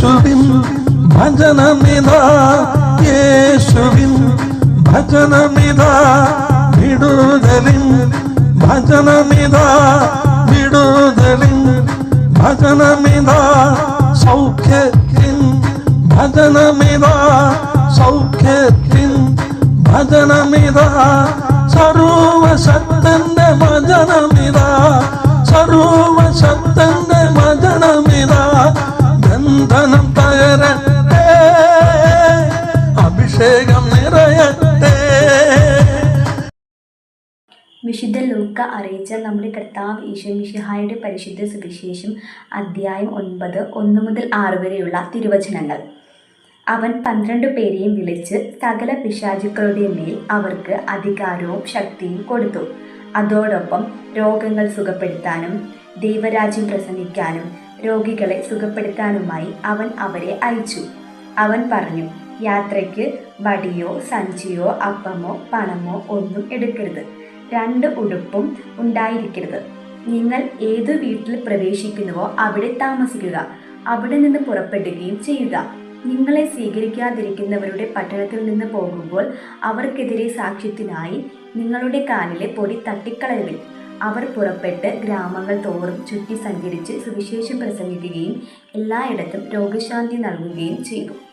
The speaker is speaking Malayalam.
യേശുവിൻ ഭജനമിതാ യേശുവിൻ ഭജനമിതാ വിടുതലിൻ ഭജനമിതാ വിടുതലിൻ ഭജനമിതാ സൗഖ്യത്തിൻ ഭജനമിതാ സൗഖ്യത്തിൻ ഭജനമിതാ സർവശക്തന്റെ അഭിഷേകം നിറയട്ടെ. വിശുദ്ധ ലൂക്ക അറിയിച്ച നമ്മുടെ കർത്താവ് ഈശോ മിഷിഹായുടെ പരിശുദ്ധ സുവിശേഷം അധ്യായം ഒൻപത് ഒന്ന് മുതൽ ആറ് വരെയുള്ള തിരുവചനങ്ങൾ. അവൻ പന്ത്രണ്ട് പേരെയും വിളിച്ച് സകല പിശാചുക്കളുടെ മേൽ അവർക്ക് അധികാരവും ശക്തിയും കൊടുത്തു. അതോടൊപ്പം രോഗങ്ങൾ സുഖപ്പെടുത്താനും ദൈവരാജ്യം പ്രസംഗിക്കാനും രോഗികളെ സുഖപ്പെടുത്താനുമായി അവൻ അവരെ അയച്ചു. അവൻ പറഞ്ഞു യാത്രയ്ക്ക് വടിയോ സഞ്ചിയോ അപ്പമോ പണമോ ഒന്നും എടുക്കരുത്. രണ്ട് ഉടുപ്പും ഉണ്ടായിരിക്കരുത്. നിങ്ങൾ ഏത് വീട്ടിൽ പ്രവേശിക്കുന്നുവോ അവിടെ താമസിക്കുക. അവിടെ നിന്ന് പുറപ്പെടുകയും ചെയ്യുക. നിങ്ങളെ സ്വീകരിക്കാതിരിക്കുന്നവരുടെ പട്ടണത്തിൽ നിന്ന് പോകുമ്പോൾ അവർക്കെതിരെ സാക്ഷ്യത്തിനായി നിങ്ങളുടെ കാലിലെ പൊടി തട്ടിക്കളരുവിൻ അവർ പുറപ്പെട്ട് ഗ്രാമങ്ങൾ തോറും ചുറ്റി സഞ്ചരിച്ച് സുവിശേഷം പ്രസംഗിക്കുകയും എല്ലായിടത്തും രോഗശാന്തി നൽകുകയും ചെയ്തു.